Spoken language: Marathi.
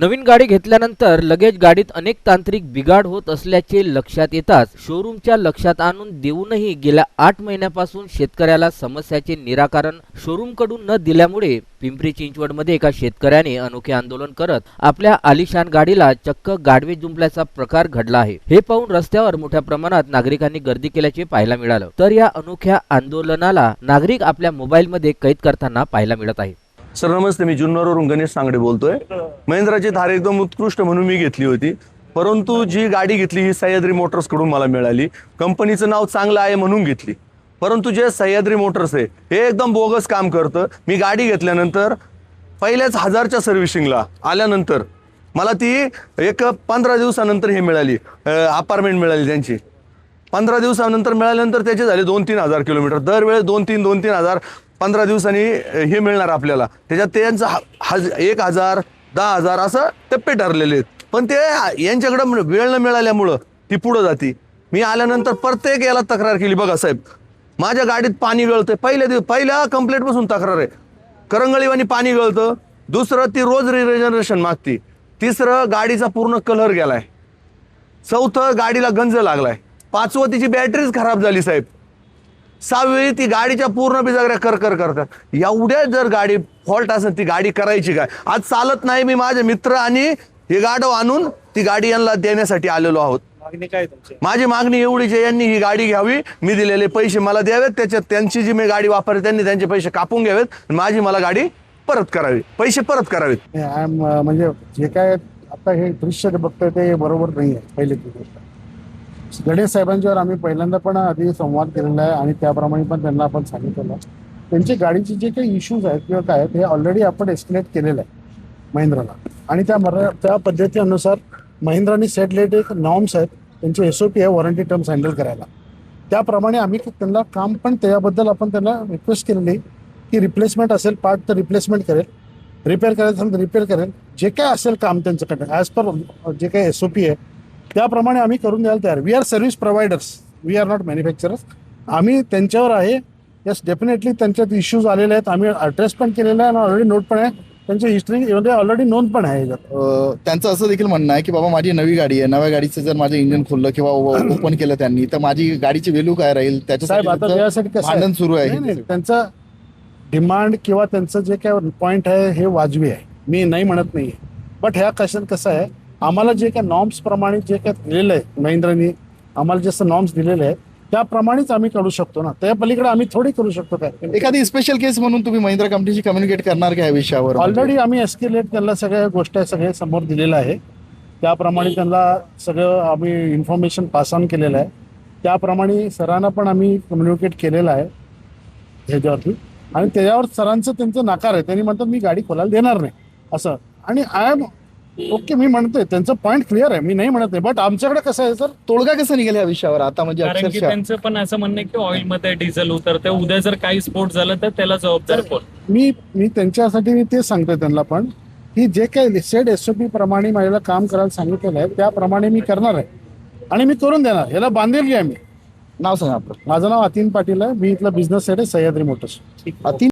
नवीन गाडी घेतल्यानंतर लगेच गाडीत अनेक तांत्रिक बिघाड होत असल्याचे लक्षात येताच शोरूमच्या लक्षात आणून देऊनही गेल्या आठ महिन्यापासून शेतकऱ्याला समस्याचे निराकरण शोरूमकडून न दिल्यामुळे पिंपरी चिंचवडमध्ये एका शेतकऱ्याने अनोखे आंदोलन करत आपल्या आलिशान गाडीला चक्क गाडवे जुंपल्याचा प्रकार घडला आहे. हे पाहून रस्त्यावर मोठ्या प्रमाणात नागरिकांनी गर्दी केल्याचे पाहायला मिळालं. तर या अनोख्या आंदोलनाला नागरिक आपल्या मोबाईलमध्ये कैद करताना पाहायला मिळत आहे. सर नमस्ते. मी जुन्नरवरून गणेश सांगडे बोलतोय. महिंद्राची थार एकदम उत्कृष्ट म्हणून मी घेतली होती. परंतु जी गाडी घेतली ही सह्याद्री मोटर्सकडून मला मिळाली. कंपनीचं नाव चांगलं आहे म्हणून घेतली. परंतु जे सह्याद्री मोटर्स आहे हे एकदम बोगस काम करतं. मी गाडी घेतल्यानंतर पहिल्याच हजारच्या सर्व्हिसिंगला आल्यानंतर मला ती एक पंधरा दिवसानंतर हे मिळाली. अपार्टमेंट मिळाली त्यांची. पंधरा दिवसानंतर मिळाल्यानंतर त्याचे झाले दोन तीन हजार किलोमीटर. दरवेळेस दोन तीन दोन तीन हजार पंधरा दिवसांनी हे मिळणार आपल्याला. त्याच्यात त्यांचं ह- हज एक हजार दहा हजार असं टप्पे ठरलेले आहेत. पण ते यांच्याकडं वेळ न मिळाल्यामुळं ती पुढं जाती. मी आल्यानंतर प्रत्येक याला तक्रार केली बघा साहेब. माझ्या गाडीत पाणी गळतं पहिल्या दिवस पहिल्या कंप्लेंटपासून तक्रार आहे. करंगळीवानी पाणी गळतं. दुसरं ती रोज रिजनरेशन मागती. तिसरं गाडीचा पूर्ण कलर गेलाय. चौथं गाडीला गंज लागलाय. पाचवं तिची बॅटरीच खराब झाली साहेब. सहावी ती गाडीच्या पूर्ण बिजागऱ्या कर कर करतात एवढ्या जर गाडी फॉल्ट असेल ती गाडी करायची काय? आज चालत नाही मी माझे मित्र आणि हे गाडव आणून ती गाडी यांना देण्यासाठी आलेलो आहोत. मागणी काय आहे तुमची? माझी मागणी एवढीच आहे यांनी ही गाडी घ्यावी मी दिलेले पैसे मला द्यावेत त्याच्यात त्यांची जी मी गाडी वापरते त्यांनी त्यांचे पैसे कापून घ्यावेत आणि माझी मला गाडी परत करावी. पैसे परत करावेत. म्हणजे जे काय आता हे दृश्य जे बघतोय ते बरोबर नाही आहे पहिली ती गोष्ट. गणेश साहेबांच्यावर आम्ही पहिल्यांदा पण आधी संवाद केलेला आहे आणि त्याप्रमाणे पण त्यांना आपण सांगितलेलं त्यांची गाडीचे जे काही इश्यूज आहेत किंवा काय आहेत हे ऑलरेडी आपण एस्टिमेट केलेलं आहे महिंद्राला. आणि त्या मर त्या पद्धतीनुसार महिंद्राने सेट लेट एक नॉर्म्स आहेत त्यांचे एस ओ पी आहे वॉरंटी टर्म्स हँडल करायला. त्याप्रमाणे आम्ही त्यांना काम पण त्याबद्दल आपण त्यांना रिक्वेस्ट केलेली की रिप्लेसमेंट असेल पार्ट तर रिप्लेसमेंट करेल. रिपेअर करायचं असेल तर रिपेअर करेल. जे काय असेल काम त्यांच्याकडे ॲज पर जे काही एस ओ पी आहे त्याप्रमाणे आम्ही करून द्यायला तयार. We are service providers we are not manufacturers आम्ही त्यांच्यावर आहे. यस डेफिनेटली त्यांच्यात इश्यूज आलेले आहेत. आम्ही ॲड्रेस पण केलेला आहे आणि ऑलरेडी नोट पण आहे. त्यांची हिस्ट्री म्हणजे ऑलरेडी नोंद पण आहे त्यांचं असं देखील म्हणणं आहे की बाबा माझी नवी गाडी आहे. नव्या गाडीचं जर माझं इंजिन खोललं किंवा ओपन केलं त्यांनी तर माझी गाडीची व्हॅल्यू काय राहील? त्याच्यासाठी सुरू आहे. त्यांचं डिमांड किंवा त्यांचं जे काय पॉईंट आहे हे वाजवी आहे. मी नाही म्हणत नाही बट ह्या कशात कसं आहे? आम्हाला जे काय नॉर्म्स प्रमाणे जे काय दिलेलं आहे महिंद्राने आम्हाला जसं नॉर्म्स दिलेले आहेत त्याप्रमाणेच आम्ही करू शकतो ना. त्या पलीकडे आम्ही थोडी करू शकतो काय एखादी स्पेशल केस म्हणून तुम्ही महिंद्रा कंपनीशी कम्युनिकेट करणार का या विषयावर? ऑलरेडी आम्ही एस्केलेट त्यांना सगळ्या गोष्टी सगळे समोर दिलेलं आहे त्याप्रमाणे त्यांना सगळं आम्ही इन्फॉर्मेशन पास ऑन केलेलं आहे. त्याप्रमाणे सरांना पण आम्ही कम्युनिकेट केलेलं आहे ह्याच्यावरती. आणि त्याच्यावर सरांचं त्यांचं नाकार आहे. त्यांनी म्हणतात मी गाडी खोलायला देणार नाही. असं. आणि आय एम ओके मी म्हणतोय त्यांचं पॉईंट क्लिअर आहे. मी नाही म्हणत नाही बट आमच्याकडे कसं आहे सर तोडगा कसा निघेल या विषयावर आता? म्हणजे कारण की अक्षरशः. त्यांचं पण असं म्हणणं आहे की ऑइलमध्ये डिझेल उतरते उद्या जर काही स्फोट झाला तर त्याला जबाबदार कोण? मी मी त्यांच्यासाठी मी तेच सांगतोय त्यांना पण की जे काही सेट एस ओ पी प्रमाणे मला काम करायला सांगितलेलं आहे त्याप्रमाणे मी करणार आहे. आणि मी करून देणार. याला बांधील आहे मी. नाव सांगा आपलं. माझं नाव अतीन पाटील आहे. मी इथला बिझनेस सेट आहे सह्याद्री मोटर्स अति